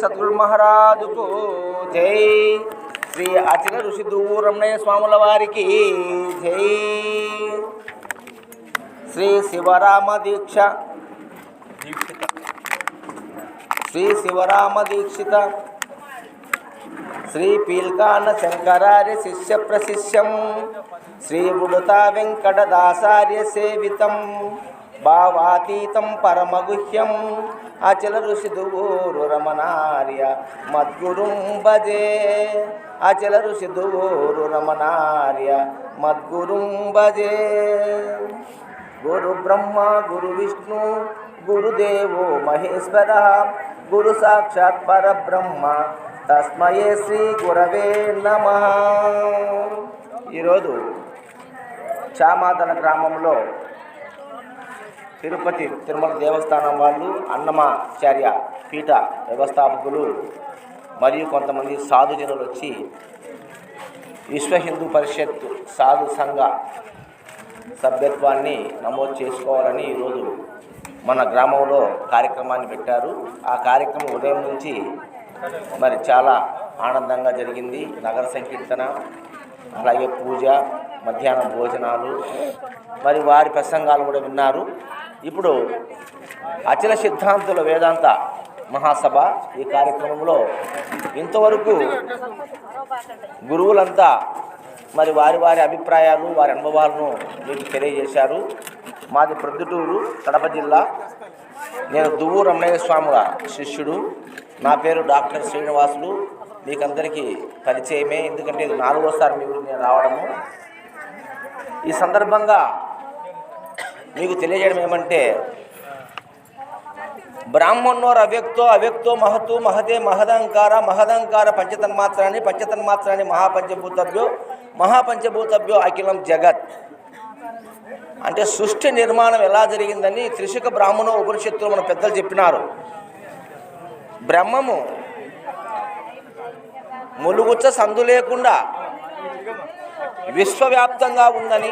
సద్గురు మహారాజుకు జై. శ్రీ అచిన ఋషి దూరమణయ స్వాముల వారికి జై. శ్రీ శివరామ దీక్ష. శ్రీ శివరామ దీక్షిత. శ్రీ పీల్కాన శంకరార్య శిష్య ప్రశిష్యం. శ్రీ ఉడుత వెంకటదాసార్య సేవితం. భావాతీతం పరమగుహ్యం. అచల ఋషిదువూరు రమణార్య మద్గురుం భజే. అచల ఋషి దువూరు రమణార్య మద్గురుం భజే. గురు బ్రహ్మ గురు విష్ణు గురుదేవో మహేశ్వర గురు సాక్షాత్ పరబ్రహ్మ. తస్మయే శ్రీ గురవే నమ. ఈరోజు చామాదన గ్రామంలో తిరుపతి తిరుమల దేవస్థానం వాళ్ళు అన్నమాచార్య పీఠ వ్యవస్థాపకులు మరియు కొంతమంది సాధుజనులు వచ్చి విశ్వ హిందూ పరిషత్ సాధు సంఘ సభ్యత్వాన్ని నమోదు చేసుకోవాలని ఈరోజు మన గ్రామంలో కార్యక్రమాన్ని పెట్టారు. ఆ కార్యక్రమం ఉదయం నుంచి మరి చాలా ఆనందంగా జరిగింది. నగర సంకీర్తన అలాగే పూజ మధ్యాహ్నం భోజనాలు మరి వారి ప్రసంగాలు కూడా విన్నారు. ఇప్పుడు అచల సిద్ధాంతుల వేదాంత మహాసభ ఈ కార్యక్రమంలో ఇంతవరకు గురువులంతా మరి వారి వారి అభిప్రాయాలు వారి అనుభవాలను మీకు తెలియజేశారు. మాది ప్రొద్దుటూరు కడప జిల్లా. నేను దువ్వు రమణయ్య స్వాముల శిష్యుడు. నా పేరు డాక్టర్ శ్రీనివాసులు. మీకందరికీ పరిచయమే. ఎందుకంటే ఇది నాలుగోసారి మీ నేను రావడము. ఈ సందర్భంగా మీకు తెలియజేయడం ఏమంటే బ్రాహ్మణోర్ అవ్యక్తో అవ్యక్తో మహతు మహతే మహదంకార మహదంకార పంచతన్మాత్రాన్ని పంచతన్మాత్రాన్ని మహాపంచభూతభ్యో మహాపంచభూతభ్యో అఖిలం జగత్. అంటే సృష్టి నిర్మాణం ఎలా జరిగిందని త్రిశుక బ్రాహ్మణ ఉపనిషత్తులు మన పెద్దలు చెప్పినారు. బ్రహ్మము ములుగుచ్చ సందు లేకుండా విశ్వవ్యాప్తంగా ఉందని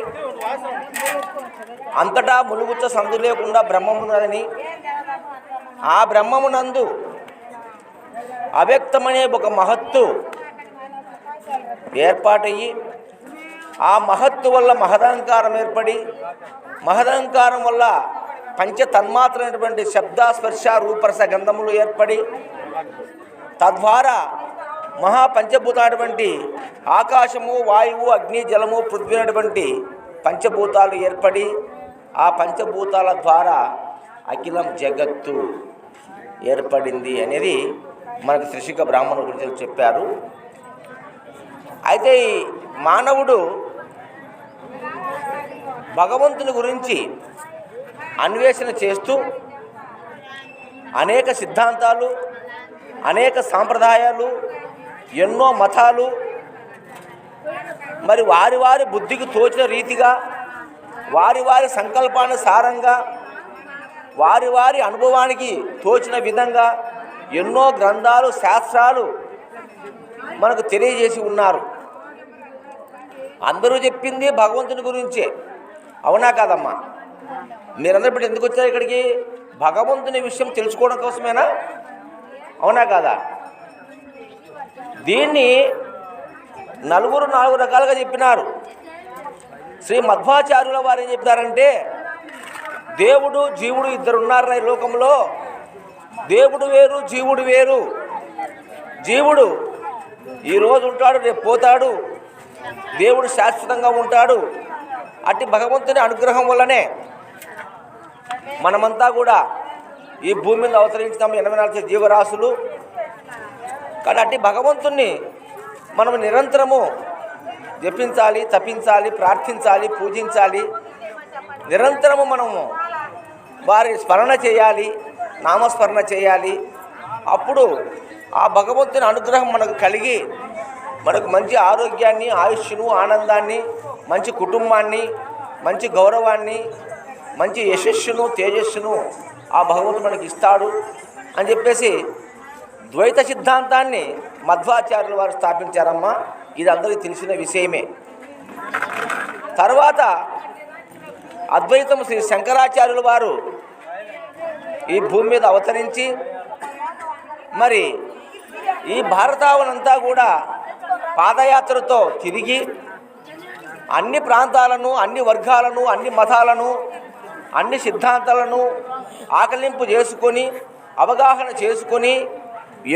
అంతటా ములుగుచ్చ సందు లేకుండా బ్రహ్మం ఆ బ్రహ్మమునందు అవ్యక్తమనే ఒక మహత్తు ఏర్పాటయ్యి ఆ మహత్తు వల్ల మహదహంకారం ఏర్పడి మహదహంకారం వల్ల పంచ తన్మాత్రమైనటువంటి శబ్ద స్పర్శ రూపరస గంధములు ఏర్పడి తద్వారా మహాపంచభూతమైనటువంటి ఆకాశము వాయువు అగ్ని జలము పృథ్వీ అనేటువంటి పంచభూతాలు ఏర్పడి ఆ పంచభూతాల ద్వారా అఖిలం జగత్తు ఏర్పడింది అనేది మనకు త్రిశిక బ్రాహ్మణ గురించి చెప్పారు. అయితే ఈ మానవుడు భగవంతుని గురించి అన్వేషణ చేస్తూ అనేక సిద్ధాంతాలు అనేక సాంప్రదాయాలు ఎన్నో మతాలు మరి వారి వారి బుద్ధికి తోచిన రీతిగా వారి వారి సంకల్పానుసారంగా వారి వారి అనుభవానికి తోచిన విధంగా ఎన్నో గ్రంథాలు శాస్త్రాలు మనకు తెలియజేసి ఉన్నారు. అందరూ చెప్పింది భగవంతుని గురించే. అవునా కాదమ్మా? మీరందరూ ఇప్పుడు ఎందుకు వచ్చారు ఇక్కడికి? భగవంతుని విషయం తెలుసుకోవడం కోసమేనా? అవునా కాదా? దీన్ని నలుగురు నాలుగు రకాలుగా చెప్పినారు. శ్రీ మధ్వాచార్యుల వారు ఏం చెప్తారంటే దేవుడు జీవుడు ఇద్దరు ఉన్నారు ఈ లోకంలో. దేవుడు వేరు జీవుడు వేరు. జీవుడు ఈరోజు ఉంటాడు రేపు పోతాడు. దేవుడు శాశ్వతంగా ఉంటాడు. అట్టి భగవంతుని అనుగ్రహం వల్లనే మనమంతా కూడా ఈ భూమి మీద అవతరించుతాము ఎనభై నాలుగు జీవరాశులు. కానీ అట్టి భగవంతుణ్ణి మనం నిరంతరము జపించాలి తపించాలి ప్రార్థించాలి పూజించాలి. నిరంతరము మనము వారి స్మరణ చేయాలి నామస్మరణ చేయాలి. అప్పుడు ఆ భగవంతుని అనుగ్రహం మనకు కలిగి మనకు మంచి ఆరోగ్యాన్ని ఆయుష్ను ఆనందాన్ని మంచి కుటుంబాన్ని మంచి గౌరవాన్ని మంచి యశస్సును తేజస్సును ఆ భగవంతుడు మనకి ఇస్తాడు అని చెప్పేసి ద్వైత సిద్ధాంతాన్ని మధ్వాచార్యులు వారు స్థాపించారమ్మా. ఇది అందరికీ తెలిసిన విషయమే. తర్వాత అద్వైతం శ్రీ శంకరాచార్యుల వారు ఈ భూమి మీద అవతరించి మరి ఈ భారతావనంతా కూడా పాదయాత్రతో తిరిగి అన్ని ప్రాంతాలను అన్ని వర్గాలను అన్ని మతాలను అన్ని సిద్ధాంతాలను ఆకలింపు చేసుకొని అవగాహన చేసుకొని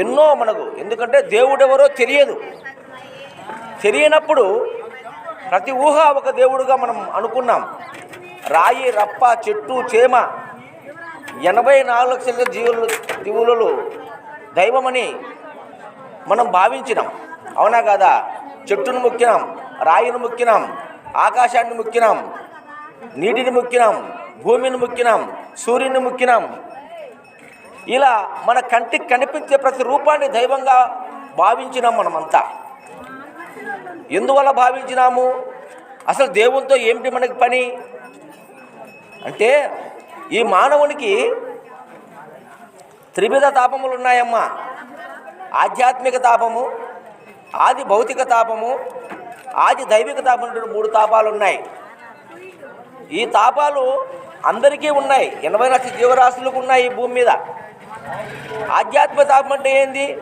ఎన్నో మనకు ఎందుకంటే దేవుడెవరో తెలియదు. తెలియనప్పుడు ప్రతి ఊహ ఒక దేవుడుగా మనం అనుకున్నాం. రాయి రప్ప చెట్టు చేమ ఎనభై నాలుగు లక్షల జీవులు జీవులలో దైవమని మనం భావించినాం. అవునా కదా? చెట్టును ముక్కినాం రాయిని ముక్కినాం ఆకాశాన్ని ముక్కినాం నీటిని ముక్కినాం భూమిని ముక్కినాం సూర్యుని ముక్కినాం. ఇలా మన కంటికి కనిపించే ప్రతి రూపాన్ని దైవంగా భావించినాం మనమంతా. ఎందువల్ల భావించినాము? అసలు దేవునితో ఏమిటి మనకి పని? అంటే ఈ మానవునికి త్రివిధ తాపములు ఉన్నాయమ్మా. ఆధ్యాత్మిక తాపము ఆది భౌతిక తాపము ఆది దైవిక తాపం మూడు తాపాలు ఉన్నాయి. ఈ తాపాలు అందరికీ ఉన్నాయి. ఎనభై లక్షల జీవరాశులకు ఉన్నాయి ఈ భూమి మీద. ఆధ్యాత్మిక తాపం అంటే ఏంది?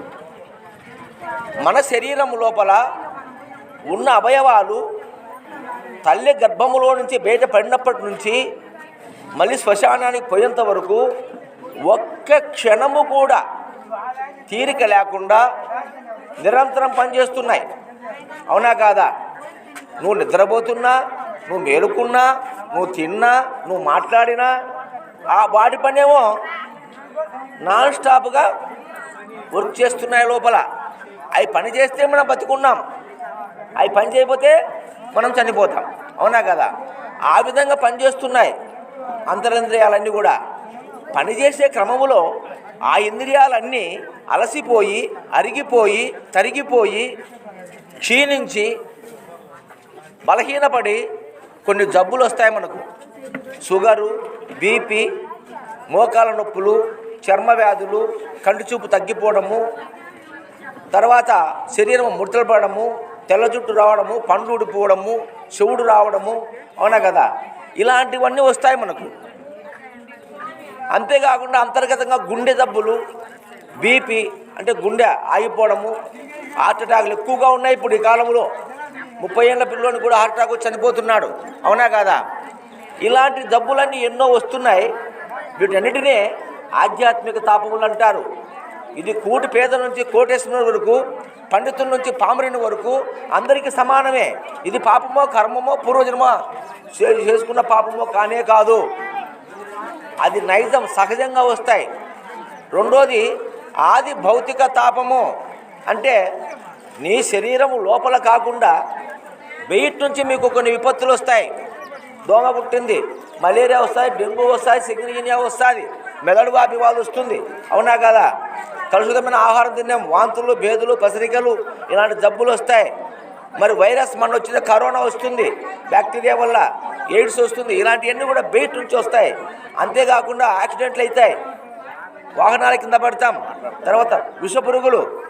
మన శరీరం లోపల ఉన్న అవయవాలు తల్లి గర్భములో నుంచి బయటపడినప్పటి నుంచి మళ్ళీ శ్మశానానికి పోయేంత వరకు ఒక్క క్షణము కూడా తీరిక లేకుండా నిరంతరం పనిచేస్తున్నాయి. అవునా కాదా? నువ్వు నిద్రపోతున్నా నువ్వు మేలుకున్నా నువ్వు తిన్నా నువ్వు మాట్లాడినా ఆ వాటి పనేమో నాన్ స్టాప్గా వర్క్ చేస్తున్నాయి లోపల. అవి పని చేస్తే మనం బతుకున్నాం. అవి పని చేయకపోతే మనం చనిపోతాం. అవునా కదా? ఆ విధంగా పనిచేస్తున్నాయి అంతరింద్రియాలన్నీ కూడా. పనిచేసే క్రమములో ఆ ఇంద్రియాలన్నీ అలసిపోయి అరిగిపోయి తరిగిపోయి క్షీణించి బలహీనపడి కొన్ని జబ్బులు వస్తాయి మనకు. షుగరు బీపీ మోకాల నొప్పులు చర్మ వ్యాధులు కంటి చూపు తగ్గిపోవడము తర్వాత శరీరం ముడతలు పడడము తెల్ల జుట్టు రావడము పండ్లు ఊడిపోవడము చెవుడు రావడము అవునా కదా? ఇలాంటివన్నీ వస్తాయి మనకు. అంతేకాకుండా అంతర్గతంగా గుండె జబ్బులు బీపీ అంటే గుండె ఆగిపోవడము హార్ట్ అటాక్లు ఎక్కువగా ఉన్నాయి ఇప్పుడు ఈ కాలంలో. ముప్పై ఏళ్ళ పిల్లోని కూడా హార్ట్ అటాక్ చనిపోతున్నాడు అవునా కాదా? ఇలాంటి జబ్బులన్నీ ఎన్నో వస్తున్నాయి. వీటన్నిటినే ఆధ్యాత్మిక తాపములు అంటారు. ఇది కూటి పేద నుంచి కోటేశ్వరుని వరకు పండితుల నుంచి పామరిని వరకు అందరికీ సమానమే. ఇది పాపమో కర్మమో పూర్వజన్మో చే- చేసుకున్న పాపమో కానే కాదు. అది నైజం సహజంగా వస్తాయి. రెండోది ఆది భౌతిక తాపము. అంటే నీ శరీరం లోపల కాకుండా వెయిట్ నుంచి మీకు కొన్ని విపత్తులు వస్తాయి. దోమ కుట్టింది మలేరియా వస్తాయి డెంగ్యూ వస్తాయి సిగ్నిజినియా వస్తుంది. మెదడు వాపి వాళ్ళు వస్తుంది. అవునా కదా? కలుషితమైన ఆహారం తిన్నాం. వాంతులు భేదులు పసరికలు ఇలాంటి జబ్బులు వస్తాయి. మరి వైరస్ మన వచ్చిన కరోనా వస్తుంది. బ్యాక్టీరియా వల్ల ఎయిడ్స్ వస్తుంది. ఇలాంటివన్నీ కూడా బయట నుంచి వస్తాయి. అంతేకాకుండా యాక్సిడెంట్లు అవుతాయి. వాహనాల కింద పడతాం. తర్వాత విష పురుగులు.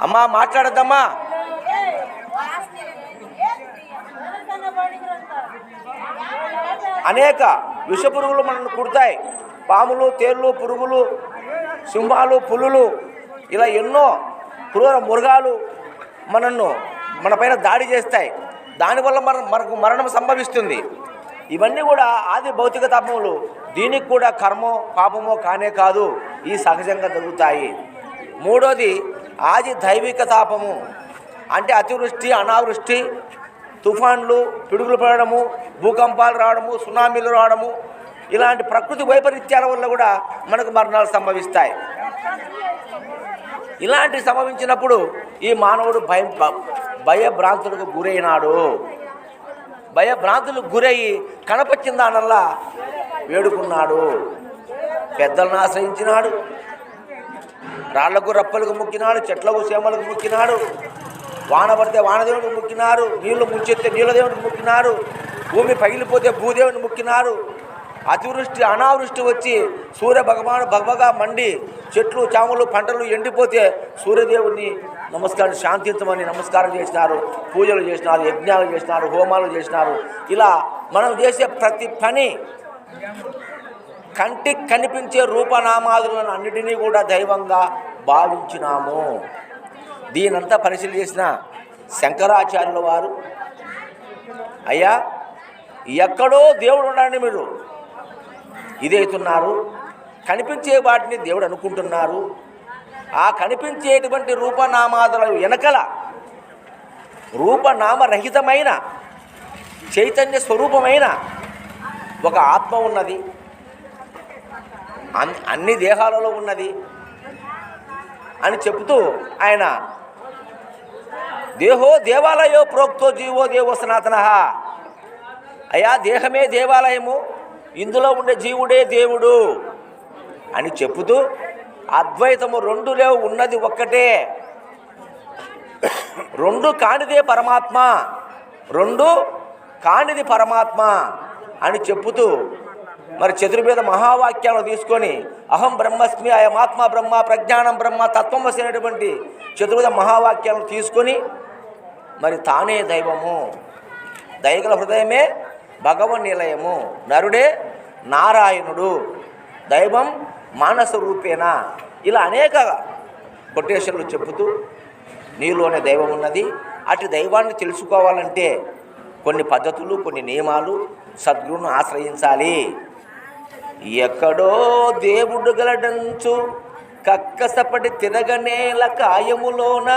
అమ్మా మాట్లాడద్దమ్మా. అనేక విష పురుగులు మనల్ని కుడతాయి. పాములు తేళ్ళు పురుగులు సింహాలు పులులు ఇలా ఎన్నో క్రూర మృగాలు మనను మన పైన దాడి చేస్తాయి. దానివల్ల మన మనకు మరణం సంభవిస్తుంది. ఇవన్నీ కూడా ఆది భౌతిక తాపములు. దీనికి కూడా కర్మో పాపమో కానే కాదు ఈ సహజంగా జరుగుతాయి. మూడోది ఆది దైవిక తాపము. అంటే అతివృష్టి అనావృష్టి తుఫాన్లు పిడుగులు పడడము భూకంపాలు రావడము సునామీలు రావడము ఇలాంటి ప్రకృతి వైపరీత్యాల వల్ల కూడా మనకు మరణాలు సంభవిస్తాయి. ఇలాంటి సంభవించినప్పుడు ఈ మానవుడు భయం భయభ్రాంతులకు గురైనాడు. భయభ్రాంతులకు గురయ్యి కనపచ్చిన దానల్లా వేడుకున్నాడు. పెద్దలను ఆశ్రయించినాడు. రాళ్ళకు రప్పలకు ముక్కినాడు చెట్లకు సేమలకు ముక్కినాడు. వాన పడితే వానదేవుడికి ముక్కినారు నీళ్ళు ముంచెత్తే నీళ్ళ దేవుడికి ముక్కినారు. భూమి పగిలిపోతే భూదేవుని ముక్కినారు. అతివృష్టి అనావృష్టి వచ్చి సూర్య భగవాను భగవగా మండి చెట్లు చాములు పంటలు ఎండిపోతే సూర్యదేవుని నమస్కారం శాంతించమని నమస్కారం చేసినారు పూజలు చేసినారు యజ్ఞాలు చేసినారు హోమాలు చేసినారు. ఇలా మనం చేసే ప్రతి పని కంటికి కనిపించే రూపనామాదులను అన్నిటినీ కూడా దైవంగా భావించినాము. దీనంతా పరిశీలి చేసిన శంకరాచార్యుల వారు అయ్యా ఎక్కడో దేవుడు ఉండండి మీరు. ఇదైతున్నారు. కనిపించే వాటిని దేవుడు అనుకుంటున్నారు. ఆ కనిపించేటువంటి రూపనామాదుల వెనకల రూపనామరహితమైన చైతన్య స్వరూపమైన ఒక ఆత్మ ఉన్నది. అన్ అన్ని దేహాలలో ఉన్నది అని చెబుతూ ఆయన దేహో దేవాలయో ప్రోక్తో జీవో దేవో సనాతన. అయా దేహమే దేవాలయము. ఇందులో ఉండే జీవుడే దేవుడు అని చెప్పుతూ అద్వైతము రెండు లేవు ఉన్నది ఒక్కటే. రెండు కానిదే పరమాత్మ రెండు కానిది పరమాత్మ అని చెప్పుతూ మరి చతుర్వేద మహావాక్యాలను తీసుకొని అహం బ్రహ్మస్మి అయమాత్మ బ్రహ్మ ప్రజ్ఞానం బ్రహ్మ తత్వం అనేటువంటి చతుర్వేద మహావాక్యాలను తీసుకొని మరి తానే దైవము. దయగల హృదయమే భగవన్ నిలయము నరుడే నారాయణుడు. దైవం మానస రూపేణ. ఇలా అనేక కొటేషన్లు చెబుతూ నీలోనే దైవం ఉన్నది. అటు దైవాన్ని తెలుసుకోవాలంటే కొన్ని పద్ధతులు కొన్ని నియమాలు సద్గురును ఆశ్రయించాలి. ఎక్కడో దేవుడు గలడంచు కక్కసపడి తిరగనేల కాయములోన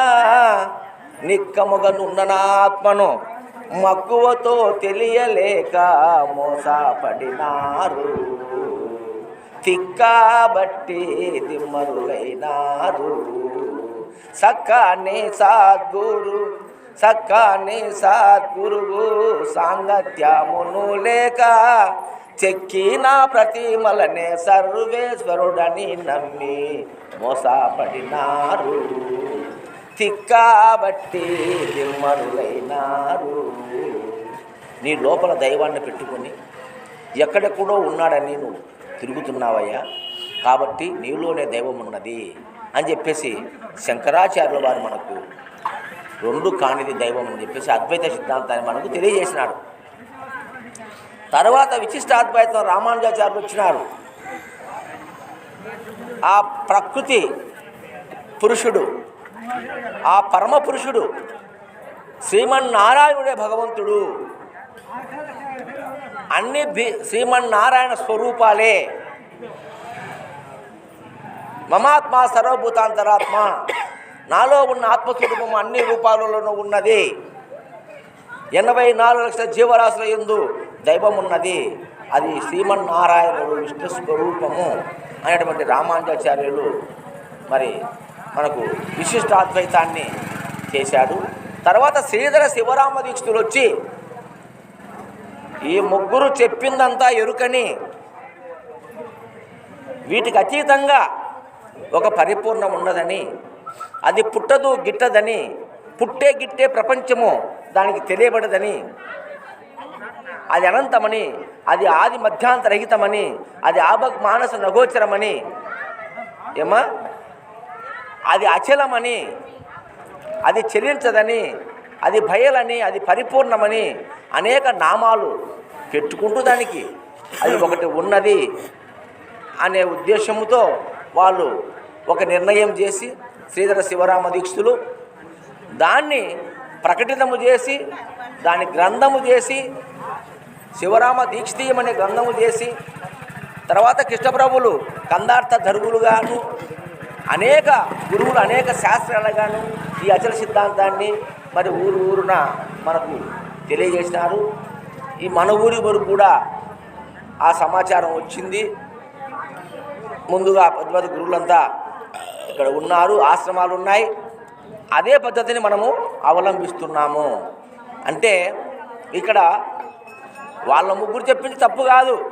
నిక్కముగనున్ననాత్మను మక్కువతో తెలియలేక మోసపడినారు. తిక్కాబట్టి దిమ్మరులైనారు. సక్కని సద్గురు సక్కని సద్గురువు సాంగత్యమును లేక చెక్కిన ప్రతిమలనే సర్వేశ్వరుడని నమ్మి మోసపడినారు. తిక్కాబట్టి దిమ్మరులైనారు. నీ లోపల దైవాన్ని పెట్టుకొని ఎక్కడెక్కడో ఉన్నాడని నువ్వు తిరుగుతున్నావయ్యా. కాబట్టి నీలోనే దైవం ఉన్నది అని చెప్పేసి శంకరాచార్యుల వారు మనకు రెండు కానిది దైవం అని చెప్పేసి అద్వైత సిద్ధాంతాన్ని మనకు తెలియజేసినాడు. తర్వాత విశిష్టాద్వైతం రామానుజాచార్యులు వచ్చినారు. ఆ ప్రకృతి పురుషుడు ఆ పరమ పురుషుడు శ్రీమన్నారాయణుడే భగవంతుడు. అన్ని భీ శ్రీమన్నారాయణ స్వరూపాలే. మమాత్మ సర్వభూతాంతరాత్మ. నాలో ఉన్న ఆత్మస్వరూపం అన్ని రూపాలలోనూ ఉన్నది. ఎనభై నాలుగు లక్షల జీవరాశుల ఎందు దైవం ఉన్నది అది శ్రీమన్నారాయణుడు విష్ణు స్వరూపము అనేటువంటి రామానుజాచార్యులు మరి మనకు విశిష్టాద్వైతాన్ని చేశాడు. తర్వాత శ్రీధర శివరామ దీక్షితులు వచ్చి ఈ ముగ్గురు చెప్పిందంతా ఎరుకని వీటికి అతీతంగా ఒక పరిపూర్ణం ఉన్నదని అది పుట్టదు గిట్టదని పుట్టే గిట్టే ప్రపంచము దానికి తెలియబడదని అది అనంతమని అది ఆది మధ్యాంతరహితమని అది ఆభ మానస నగోచరమని ఏమా? అది అచలమని అది చెల్లించదని అది భయలని అది పరిపూర్ణమని అనేక నామాలు పెట్టుకుంటూ దానికి. అది ఒకటి ఉన్నది అనే ఉద్దేశంతో వాళ్ళు ఒక నిర్ణయం చేసి శ్రీధర శివరామ దీక్షితులు దాన్ని ప్రకటితము చేసి దాని గ్రంథము చేసి శివరామ దీక్షితీయం అనే గ్రంథము చేసి తర్వాత కృష్ణప్రభులు కందార్థ ధరువులుగాను అనేక గురువులు అనేక శాస్త్రాలుగాను ఈ అచల సిద్ధాంతాన్ని మరి ఊరు ఊరున మనకు తెలియజేసినారు. ఈ మన ఊరి వరకు కూడా ఆ సమాచారం వచ్చింది. ముందుగా పెద్ద పెద్ద గురువులంతా ఇక్కడ ఉన్నారు ఆశ్రమాలు ఉన్నాయి. అదే పద్ధతిని మనము అవలంబిస్తున్నాము. అంటే ఇక్కడ వాళ్ళ ముగ్గురు చెప్పింది తప్పు కాదు.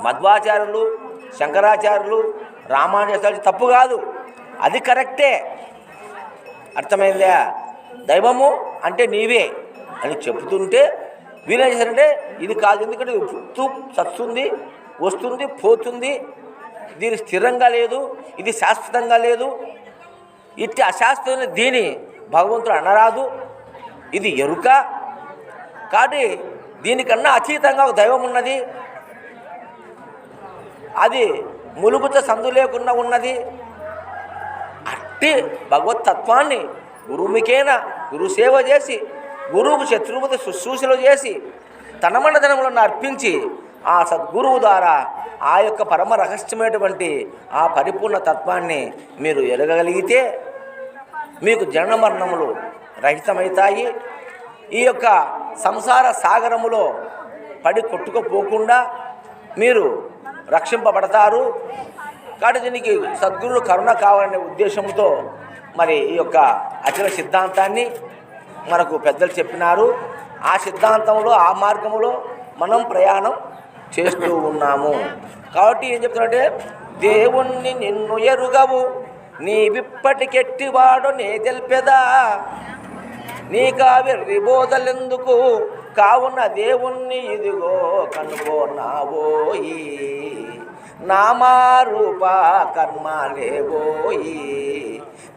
మధ్వాచార్యులు శంకరాచార్యులు రామానుజాచార్య తప్పు కాదు. అది కరెక్టే. అర్థమైందా? దైవము అంటే నీవే అని చెబుతుంటే వీరేం చేశారంటే ఇది కాదు ఎందుకంటే పుట్టు సత్తుంది వస్తుంది పోతుంది దీని స్థిరంగా లేదు ఇది శాశ్వతంగా లేదు. ఇట్టి అశాశ్వతమైన దీని భగవంతుడు అనరాదు. ఇది ఎరుక. కాబట్టి దీనికన్నా అతీతంగా ఒక దైవం ఉన్నది. అది ములుగుత సందు లేకుండా ఉన్నది. అట్టి భగవత్ తత్వాన్ని గురువుమికేన గురు సేవ చేసి గురువుకు శత్రువుత శుశ్రూషలు చేసి తన అర్పించి ఆ సద్గురువు ద్వారా ఆ యొక్క పరమ రహస్యమైనటువంటి ఆ పరిపూర్ణ తత్వాన్ని మీరు ఎరగగలిగితే మీకు జనన మరణములు రహితమవుతాయి. ఈ యొక్క సంసార సాగరములో పడి కొట్టుకుపోకుండా మీరు రక్షింపబడతారు. కాబట్టి దీనికి సద్గురుడు కరుణ కావాలనే ఉద్దేశంతో మరి ఈ యొక్క అచల సిద్ధాంతాన్ని మనకు పెద్దలు చెప్పినారు. ఆ సిద్ధాంతంలో ఆ మార్గంలో మనం ప్రయాణం చేస్తూ ఉన్నాము. కాబట్టి ఏం చెప్తున్నారంటే దేవుణ్ణి నిన్ను ఎరుగవు నీ విప్పటికెట్టివాడు నే తెలిపెదా. నీకా వెర్రి బోధలెందుకు? కావున దేవుణ్ణి ఇదిగో కనుగోనావోయి నామారూప కర్మలేవోయి.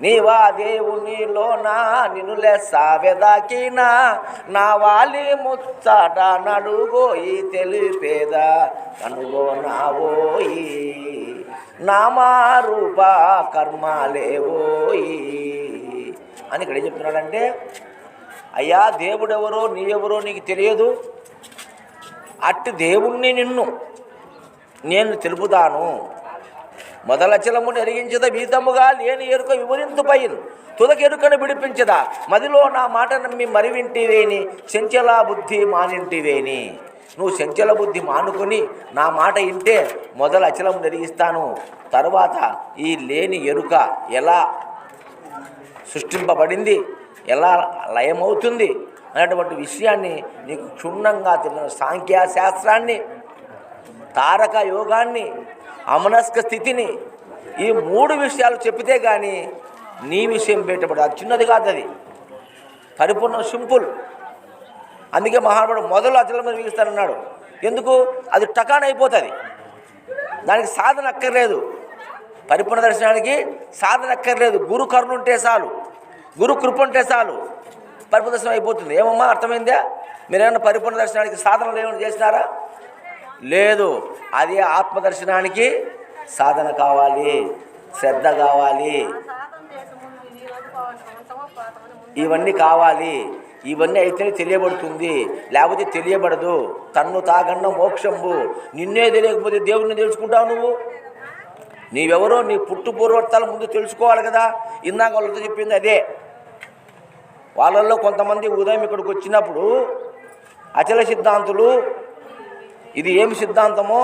నీవా దేవునిలోనా నిన్ను లెస్సావెదాకినా నా వాలి ముచ్చట నడుగోయి తెలిపేదా కనుగోనావోయి నామారూప కర్మలేవోయి. అని ఇక్కడ ఏం చెప్తున్నాడంటే అయ్యా దేవుడెవరో నీవెవరో నీకు తెలియదు. అట్టి దేవుణ్ణి నిన్ను నేను తెలుపుతాను. మొదలచలము నెరిగించద వీతముగా లేని ఎరుక వివరింతుపైన్. తుదకెరుకను విడిపించదా. మదిలో నా మాట నమ్మి మరి వింటివేని చెంచల బుద్ధి మానింటివేని. నువ్వు చెంచల బుద్ధి మానుకొని నా మాట ఇంటే మొదల అచలం నెరిగిస్తాను తర్వాత ఈ లేని ఎరుక ఎలా సృష్టింపబడింది? ఎలా లయమవుతుంది అనేటువంటి విషయాన్ని నీకు క్షుణ్ణంగా తెలిసిన సాంఖ్యాశాస్త్రాన్ని తారక యోగాన్ని అమనస్క స్థితిని ఈ మూడు విషయాలు చెప్పితే కానీ నీ విషయం బయటపడదు. అది చిన్నది కాదు అది. పరిపూర్ణ సింపుల్. అందుకే మహానుభావుడు మొదలు అచలం వీగిస్తానన్నాడు. ఎందుకు? అది టకాన్ అయిపోతుంది. దానికి సాధన అక్కర్లేదు. పరిపూర్ణ దర్శనానికి సాధన అక్కర్లేదు. గురు కరుణుంటే చాలు. గురు కృప ఉంటే చాలు. పరిపూర్ణ దర్శనం అయిపోతుంది. ఏమమ్మా అర్థమైందా? మీరేమన్నా పరిపూర్ణ దర్శనానికి సాధనలు ఏమైనా చేసినారా? లేదు. అది ఆత్మదర్శనానికి సాధన కావాలి. శ్రద్ధ కావాలి. ఇవన్నీ కావాలి. ఇవన్నీ అయితేనే తెలియబడుతుంది. లేకపోతే తెలియబడదు. తన్ను తాగన్న మోక్షంబు. నిన్నే తెలియకపోతే దేవుడిని తెలుసుకుంటావు నువ్వు? నీవెవరో నీ పుట్టు పూర్వత్తాల ముందు తెలుసుకోవాలి కదా. ఇందాక వాళ్ళతో చెప్పింది అదే. వాళ్ళల్లో కొంతమంది ఉదయం ఇక్కడికి వచ్చినప్పుడు అచల సిద్ధాంతులు ఇది ఏమి సిద్ధాంతమో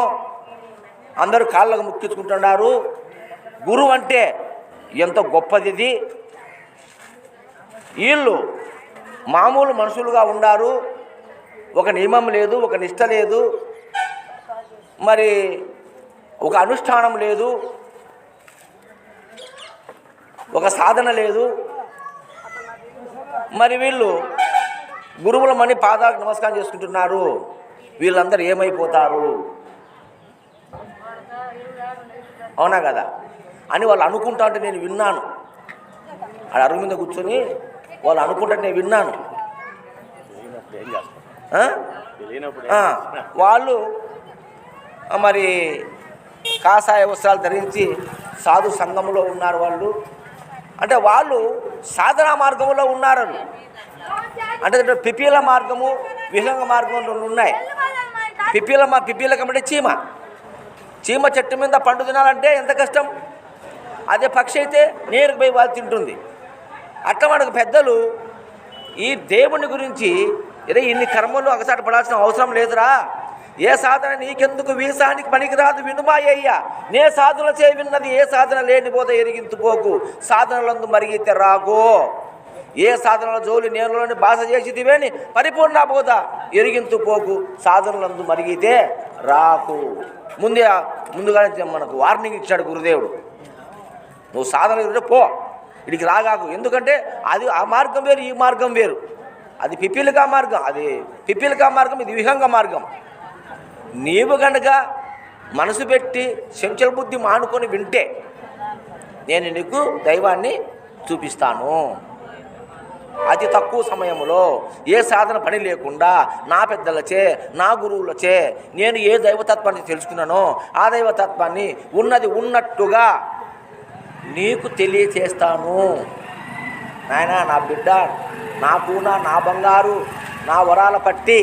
అందరూ కాళ్ళకు ముక్కించుకుంటున్నారు గురువు అంటే ఎంత గొప్పది ఇది వీళ్ళు మామూలు మనుషులుగా ఉండారు. ఒక నియమం లేదు ఒక నిష్ట లేదు. మరి ఒక అనుష్ఠానం లేదు. ఒక సాధన లేదు. మరి వీళ్ళు గురువుల మని పాదాలకు నమస్కారం చేసుకుంటున్నారు. వీళ్ళందరూ ఏమైపోతారు? అవునా కదా? అని వాళ్ళు అనుకుంటా అంటే నేను విన్నాను. ఆడ అరుగు మీద కూర్చొని వాళ్ళు అనుకుంటే నేను విన్నాను. వాళ్ళు మరి కాషాయ వస్త్రాలు ధరించి సాధు సంఘంలో ఉన్నారు వాళ్ళు. అంటే వాళ్ళు సాధనా మార్గంలో ఉన్నారు అంటే పిపీల మార్గము విహంగ మార్గం రెండు ఉన్నాయి. పిపీల మా పిపీల అంటే చీమ. చీమ చెట్టు మీద పండు తినాలంటే ఎంత కష్టం? అదే పక్షి అయితే నేరుకు పోయి వాళ్ళు తింటుంది. అట్లా మనకు పెద్దలు ఈ దేవుని గురించి ఇరే ఇన్ని కర్మలు అగసాట పడాల్సిన అవసరం లేదురా. ఏ సాధన నీకెందుకు? వీసానికి పనికిరాదు వినుమాయ్యా నే సాధన చే విన్నది ఏ సాధన లేని పోతే ఎరిగింతుపోకు సాధనలందు మరిగితే రాగో ఏ సాధనల జోలి నేనులోని భాష చేసి దివేని పరిపూర్ణ బోధ ఎరిగింతు పోకు. సాధనలందు మరిగితే రాకు. ముందే ముందుగానే మనకు వార్నింగ్ ఇచ్చాడు గురుదేవుడు. నువ్వు సాధన పో. ఇడికి రాగాకు. ఎందుకంటే అది ఆ మార్గం వేరు ఈ మార్గం వేరు. అది పిపిలికా మార్గం అది పిపిలికా మార్గం ఇది విహంగ మార్గం. నీవు గనక మనసు పెట్టి చంచల బుద్ధి మానుకొని వింటే నేను నీకు దైవాన్ని చూపిస్తాను. అతి తక్కువ సమయంలో ఏ సాధన పని లేకుండా నా పెద్దలచే నా గురువులచే నేను ఏ దైవతత్వాన్ని తెలుసుకున్నానో ఆ దైవతత్వాన్ని ఉన్నది ఉన్నట్టుగా నీకు తెలియచేస్తాను. నాయన నా బిడ్డ నా పూన నా బంగారు నా వరాల పట్టి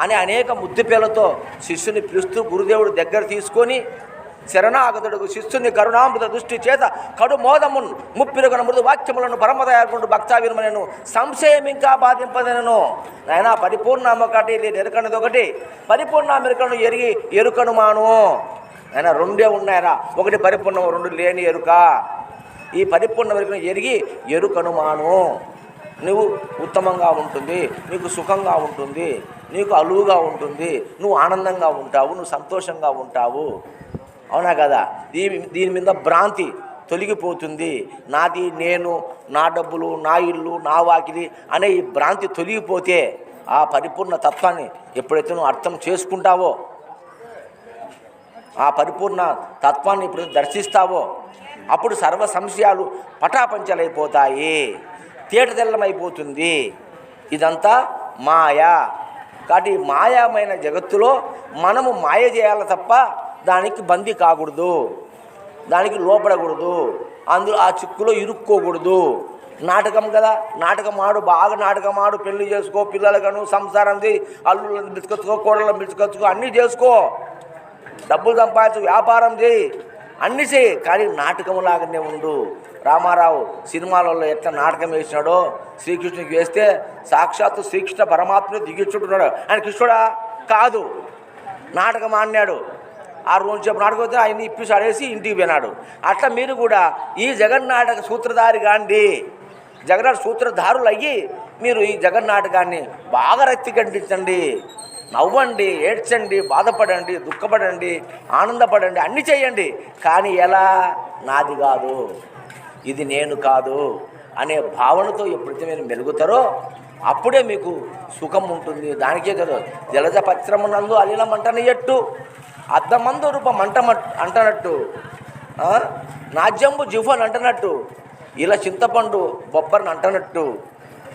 అని అనేక ముద్దుపేలతో శిష్యుని పిలుస్తూ గురుదేవుడు దగ్గర తీసుకొని శరణాగతుడు శిష్యుని కరుణామృత దృష్టి చేత కడు మోదమున్ ముప్పిరుగున మృదు వాక్యములను పరమదయాకుండు భక్తావిరమనను సంశయం ఇంకా బాధింపదనను. నాయన పరిపూర్ణ ఒకటి లేదు ఎరుకనది ఒకటి. పరిపూర్ణ మెరుకను ఎరిగి ఎరుకను మాను. ఆయన రెండే ఉన్నాయరా. ఒకటి పరిపూర్ణం రెండు లేని ఎరుక. ఈ పరిపూర్ణ ఎరుకను ఎరిగి ఎరుకను మాను. నువ్వు ఉత్తమంగా ఉంటుంది నీకు సుఖంగా ఉంటుంది. నీకు అలువుగా ఉంటుంది నువ్వు ఆనందంగా ఉంటావు నువ్వు సంతోషంగా ఉంటావు. అవునా కదా? దీని దీని మీద భ్రాంతి తొలగిపోతుంది. నాది నేను నా డబ్బులు నా ఇల్లు నా వాకిలి అనే ఈ భ్రాంతి తొలగిపోతే ఆ పరిపూర్ణ తత్వాన్ని ఎప్పుడైతే నువ్వు అర్థం చేసుకుంటావో ఆ పరిపూర్ణ తత్వాన్ని ఇప్పుడు దర్శిస్తావో అప్పుడు సర్వ సంశయాలు పటాపంచలైపోతాయి. తేటతెల్లమైపోతుంది. ఇదంతా మాయ. కాబట్టి ఈ మాయామైన జగత్తులో మనము మాయ చేయాలి తప్ప దానికి బందీ కాకూడదు. దానికి లోపడకూడదు. అందులో ఆ చిక్కులో ఇరుక్కోకూడదు. నాటకం కదా? నాటకం ఆడు బాగా నాటకం ఆడు పెళ్ళి చేసుకో పిల్లలకను సంసారం అల్లులను బిచ్చుకొచ్చుకో కోడలను బిచ్చుకొచ్చుకో అన్నీ చేసుకో. డబ్బులు సంపాదించు వ్యాపారం చేయి. అన్ని చేయి కానీ నాటకంలాగానే ఉండు. రామారావు సినిమాలలో ఎట్లా నాటకం వేసినాడో శ్రీకృష్ణుడికి వేస్తే సాక్షాత్తు శ్రీకృష్ణ పరమాత్మని దిగించుంటున్నాడు. ఆయన కృష్ణుడా? కాదు. నాటకం ఆడినాడు. ఆ రోజు చెప్పు నాటకం వస్తే ఆయన ఇప్పిసి ఆడేసి ఇంటికి పోయినాడు. అట్లా మీరు కూడా ఈ జగన్నాటక సూత్రధారి కాండి. జగన్నాట సూత్రధారులు అయ్యి మీరు ఈ జగన్నాటకాన్ని బాగా రక్తి కండించండి నవ్వండి ఏడ్చండి బాధపడండి దుఃఖపడండి ఆనందపడండి అన్నీ చేయండి. కానీ ఎలా? నాది కాదు ఇది నేను కాదు అనే భావనతో ఎప్పుడైతే మీరు మెలుగుతారో అప్పుడే మీకు సుఖం ఉంటుంది. దానికే కదా జలజ పత్రమునందు అలీలం మంటనియట్టు అద్దమందు రూప మంట అంటనట్టు ఆ? నాజ్యంబు అంటనట్టు ఇలా చింతపండు బొబ్బర్ని అంటనట్టు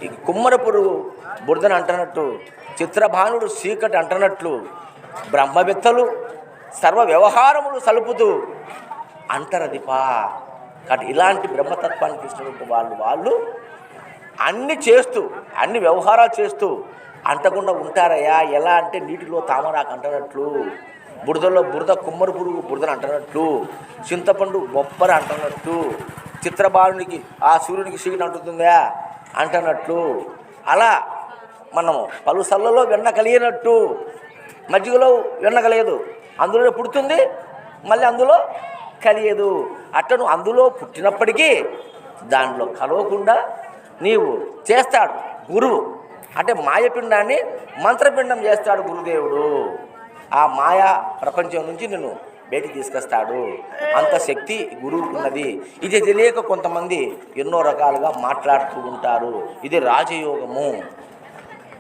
ఈ కుమ్మర పురుగు బురదని అంటనట్టు చిత్రభానుడు చీకటి అంటనట్లు బ్రహ్మవిత్తలు సర్వ వ్యవహారములు సలుపుతూ అంటరదిపా. కాబట్టి ఇలాంటి బ్రహ్మతత్వానికి తీసుకున్నటువంటి వాళ్ళు వాళ్ళు అన్ని చేస్తూ అన్ని వ్యవహారాలు చేస్తూ అంటకుండా ఉంటారయ్యా. ఎలా అంటే నీటిలో తామరాకు అంటనట్లు బురదలో బురద కుమ్మరి పురుగు బురదను అంటున్నట్లు చింతపండు బొబ్బర అంటున్నట్టు చిత్రబాలునికి ఆ సూర్యునికి చీకటి అంటుతుందా? అంటున్నట్లు అలా మనము పలు సల్లలో వెన్న కలిగినట్టు మజ్జిగలో వెన్న కలియదు అందులో పుడుతుంది మళ్ళీ అందులో కలియదు. అట్టను అందులో పుట్టినప్పటికీ దానిలో కలవకుండా నీవు చేస్తాడు గురువు. అంటే మాయపిండాన్ని మంత్రపిండం చేస్తాడు గురుదేవుడు. ఆ మాయా ప్రపంచం నుంచి నిన్ను బయటికి తీసుకొస్తాడు. అంత శక్తి గురువుకు ఉన్నది ఇది తెలియక కొంతమంది ఎన్నో రకాలుగా మాట్లాడుతూ ఉంటారు. ఇది రాజయోగము.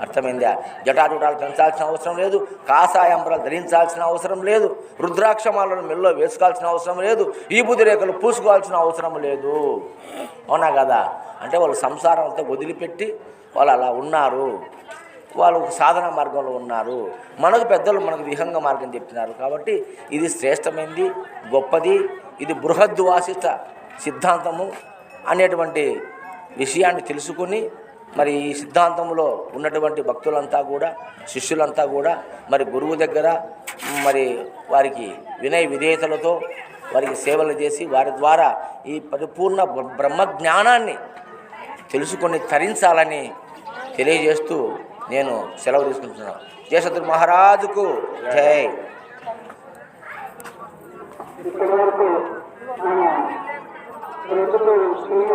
అర్థమైందా? జటాజుటాలు పెంచాల్సిన అవసరం లేదు కాషాయంబరాలు ధరించాల్సిన అవసరం లేదు రుద్రాక్షమాలను మెల్లో వేసుకోవాల్సిన అవసరం లేదు ఈ బుద్ధిరేఖలు పూసుకోవాల్సిన అవసరం లేదు. అవునా కదా? అంటే వాళ్ళు సంసారం అంతా వదిలిపెట్టి వాళ్ళు అలా ఉన్నారు. వాళ్ళు సాధన మార్గంలో ఉన్నారు. మనకు పెద్దలు మనకు విహంగ మార్గం చెప్తున్నారు కాబట్టి ఇది శ్రేష్టమైంది గొప్పది ఇది బృహద్వాసిత సిద్ధాంతము అనేటువంటి విషయాన్ని తెలుసుకుని మరి ఈ సిద్ధాంతంలో ఉన్నటువంటి భక్తులంతా కూడా శిష్యులంతా కూడా మరి గురువు దగ్గర మరి వారికి వినయ విధేయతలతో వారికి సేవలు చేసి వారి ద్వారా ఈ పరిపూర్ణ బ్రహ్మజ్ఞానాన్ని తెలుసుకొని తరించాలని తెలియజేస్తూ నేను సెలవు తీసుకుంటున్నాను. జయశత్రు మహారాజుకు జై. ఇప్పటి